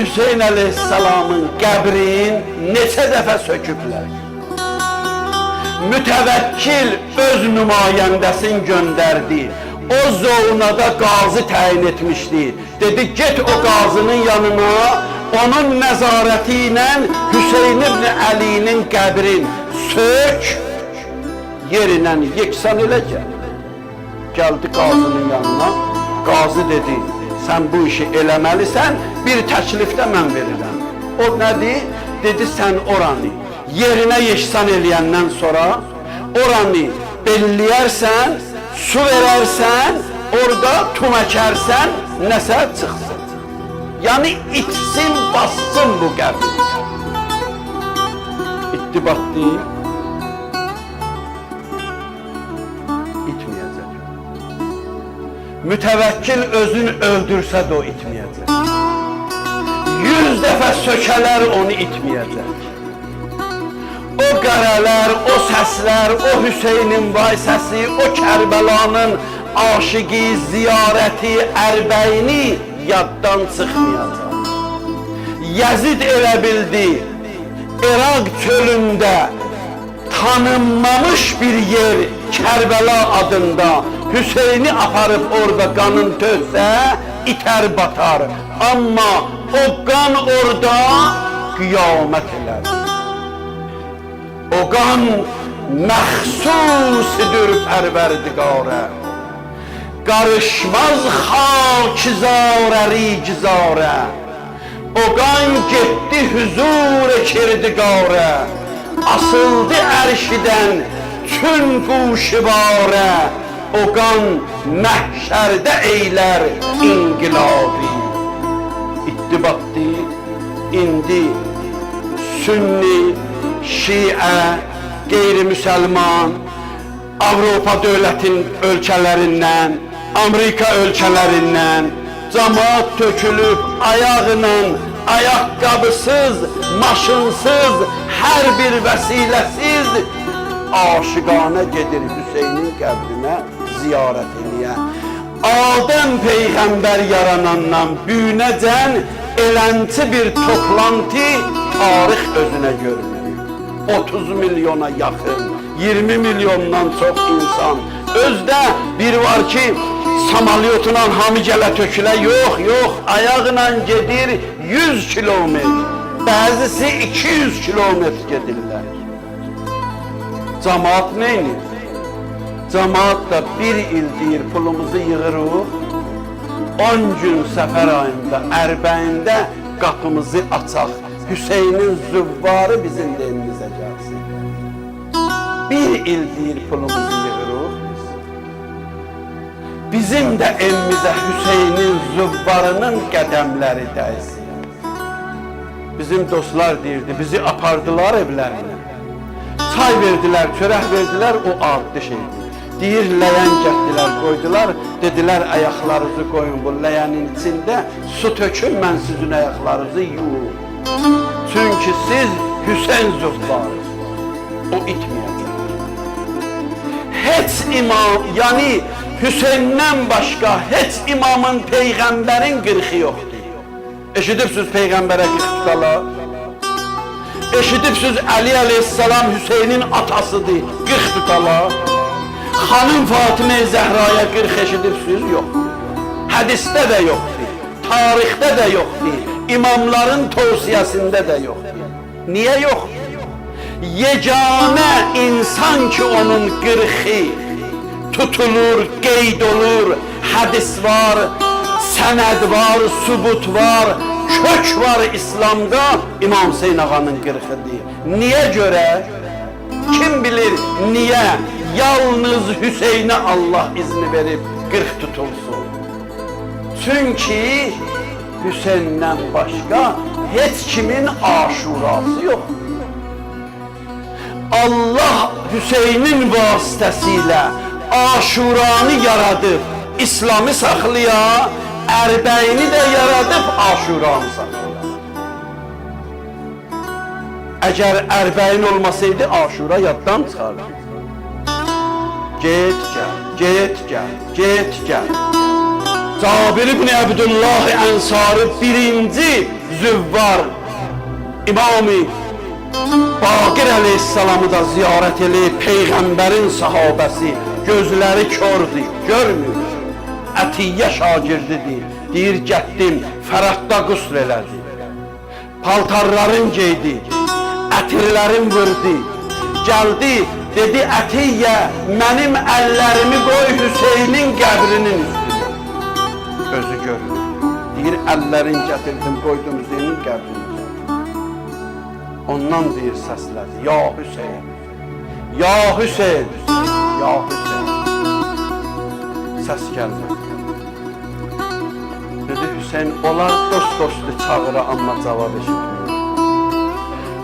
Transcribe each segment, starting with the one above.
Hüseyin Aleyhisselamın qəbrin neçə dəfə söküblər. Mütəvəkkil öz nümayəndəsini göndərdi. O zonada qazi təyin etmişdi. Dedi get o qazının yanına, onun nəzarəti ilə Hüseyn ibn Əlinin qəbrin sök, yerindən yeksan elə gəl. Gəldi qazının yanına. Qazi dedi, sən bu işi eləməlisən, bir təklif də mən verirəm. O nədir? Dedi, sən oranı yerinə yeşsan eləyəndən sonra oranı belləyərsən, su verərsən, orada tum əkərsən, nəsə çıxsın. Yəni itsin, bassın bu qəbir. İtdi batdı, Mütəvəkkil özünü öldürsə də o itməyəcək. Yüz dəfə sökələr onu itməyəcək. O qərələr, o səslər, o Hüseynin vay səsi, o Kərbəlanın aşıqi, ziyarəti, ərbəyini yaddan çıxmayacaq. Yazid elə bildi, İraq çölündə tanınmamış bir yer Kərbəla adında Hüseyni aparıb orada qanın töksə itər batar. Amma o qan orada qiyamət elər. O qan məxsusidir pərverdigara. Qarışmaz xakizarə rigizarə. O qan getdi huzur kirdigarə. Asıldı ərşidən çün quşibarə. O qan məhşərdə eylər inqilabi. İtdi batdı, indi Sünni, Şiə, qeyri-müsəlman, Avropa dövlətin ölkələrindən, Amerika ölkələrindən camaat tökülüb ayağıyla, ayaqqabısız, maşınsız, hər bir vəsiləsiz aşıqanə gedir Hüseynin qəbrinə ziyarət eləyə. Adəm Peyğəmbər yaranandan büyünəcən elənti bir toplantı tarix özünə görünür. 30 milyona yaxın, 20 milyondan çox insan. Özdə bir var ki, samalyotla hamı gələ tökülə, yox, yox, ayaqla gedir 100 kilometr. Bəzisi 200 kilometr gedirlər. Cemaat neynir? Cemaat da bir il deyir pulumuzu yığırıq, 10 gün səfər ayında, ərbəyində qapımızı açaq. Hüseynin züvvarı bizim də evimizə gəlsin. Bir il deyir pulumuzu yığırıq biz. Bizim də evimizə Hüseynin züvvarının qədəmləri dəysin. Bizim dostlar deyirdi, bizi apardılar evlərinə. Çay verdilər, çörək verdilər, o adi şeydir. Deyir, ləyən gətdilər, qoydular, dedilər, ayaqlarınızı qoyun bu ləyənin içində, su tökün, mən sizin ayaqlarınızı yuyum. Çünki siz Hüseyn züvvarız, o itməyəcək. Heç imam, yəni Hüseyndən başqa heç imamın, peyğəmbərin qırxı yoxdur. Eşidibsiz peyğəmbərə qırx tutalar? Eşidibsiz Əli əleyhissalam Hüseynin atasıdır, qırx tutalar? Xanım Fatimə Zəhraya qırx eşidibsiz? Yox. Hədisdə də yoxdur, tarixdə də yoxdur, imamların tövsiyəsində də yoxdur. Niyə yoxdur? Yeganə insan ki onun qırxı tutulur, qeyd olur, hədis var, sənəd var, sübut var, kök var İslamda İmam Hüseyin ağanın qırxıdır. Niyə görə? Kim bilir niyə? Yalnız Hüseynə Allah izni verib qırx tutulsun. Çünki Hüseyndən başqa heç kimin aşurası yox. Allah Hüseynin vasitəsilə aşuranı yaradıb, İslamı saxlaya, ərbəyini də yaradıb aşuranı saxlaya. Əgər ərbəyin olmasaydı aşura yaddan çıxardı. Get gəl, get gəl, get gəl. Cabir ibn Abdullah Ənsari birinci Züvvar, İmam-ı Bakir əleyhissalamı da ziyarət eləyib Peyğəmbərin sahabəsi Gözləri kördür, görmür Ətiyyə şagirdidir Deyir getdim, fəraqda qusr elədi Paltarların geydi Ətirlərin vurdu Gəldi, dedi Ətiyyə Mənim əllərimi qoy Hüseynin qəbrinin üstünə Özü görmür Deyir əllərin gətirdim, qoydum Hüseynin qəbrinin Ondan deyir səslədi. Ya Hüseyn. Ya Hüseyn. Ya Hüseyn. Səs gəlmədi. Dedi Hüseyn, onlar dost dostu çağıra amma cavab eşitmiyor.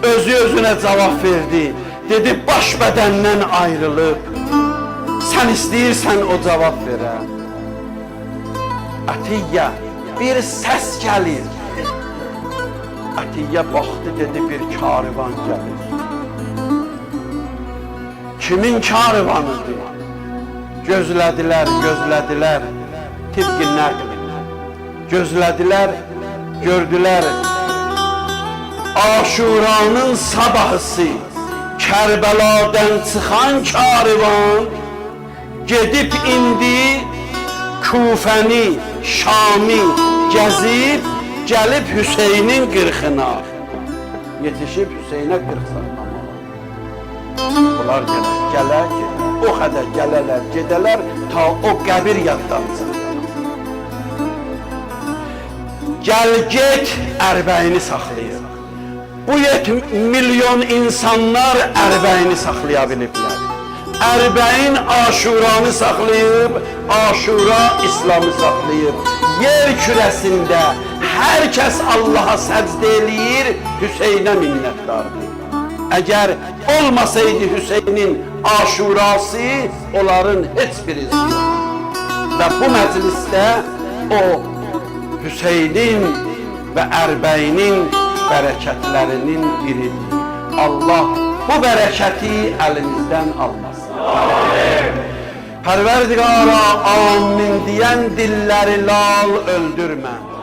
Özü özünə cavab verdi. Dedi baş bədəndən ayrılıb. Sən istəyirsən o cavab verə. Ətiyyə bir səs gəlir. Ətiyyə baxdı dedi bir karvan gəlir. Kimin karvanıdır? Gözlədilər, gözlədilər. Tibqi nəql. Gözlədilər, gördülər. Aşuranın sabahısı Kərbəladan çıxan karvan gedib indi Kufəni, Şami gəzib gəlib Hüseynin qırxına. Yetişib Hüseynə qırx saxlamağa. Bunlar gələ, gələ, gələ. O qədər gələlər, gedələr ta o qəbir yaddan çıxır. Gəl get ərbəyini saxlayır. Bu 7 milyon insanlar ərbəyini saxlaya biliblər. Ərbəyin aşuranı saxlayıb, aşura İslamı saxlayıb. Yer kürəsində hər kəs Allaha səcdə eləyir, Hüseynə minnətdardır. Əgər olmasaydı Hüseynin aşurası, onların heç birisi yox. Və bu məclisdə o Hüseynin və Ərbəyinin bərəkətlərinin biridir. Allah bu bərəkəti əlimizdən almasın. Amin. Pərverdigara amin deyən dilləri lal öldürmə.